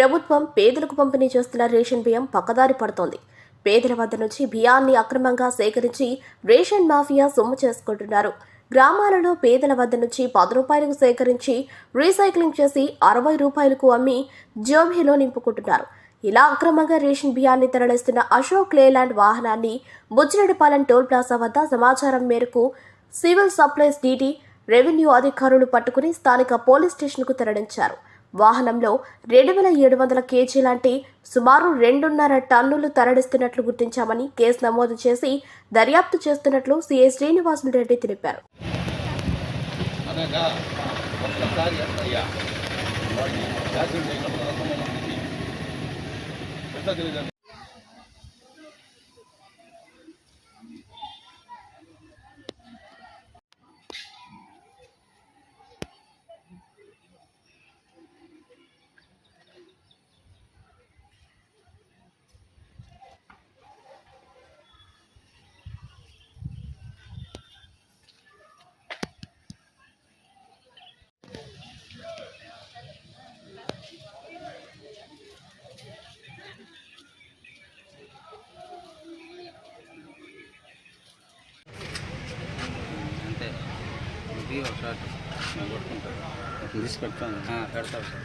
ప్రభుత్వం పేదలకు పంపిణీ చేస్తున్న రేషన్ బియ్యం పక్కదారి పడుతోంది. పేదల వద్ద నుంచి బియ్యాన్ని అక్రమంగా సేకరించి రేషన్ మాఫియా సొమ్ము చేసుకుంటున్నారు. గ్రామాలలో పేదల వద్ద నుంచి పది రూపాయలకు సేకరించి రీసైక్లింగ్ చేసి అరవై రూపాయలకు అమ్మి జోబీలో నింపుకుంటున్నారు. ఇలా అక్రమంగా రేషన్ బియ్యాన్ని తరలిస్తున్న అశోక్ లేలాండ్ వాహనాన్ని బుజ్జిరెడ్డిపాలెం టోల్ ప్లాజా వద్ద సమాచారం మేరకు సివిల్ సప్లైస్ డీటీ రెవెన్యూ అధికారులు పట్టుకుని స్థానిక పోలీస్ స్టేషన్కు తరలించారు. వాహనంలో రెండు వేల ఏడు వందల కేజీ లాంటి సుమారు రెండున్నర టన్నులు తరలిస్తున్నట్లు గుర్తించామని కేసు నమోదు చేసి దర్యాప్తు చేస్తున్నట్లు సిఐ శ్రీనివాసులు రెడ్డి తెలిపారు. ఇది ఒక షాట్ నేను కొట్టుకుంటాను తీసి పెడతాను ఆ, పెడతావు సార్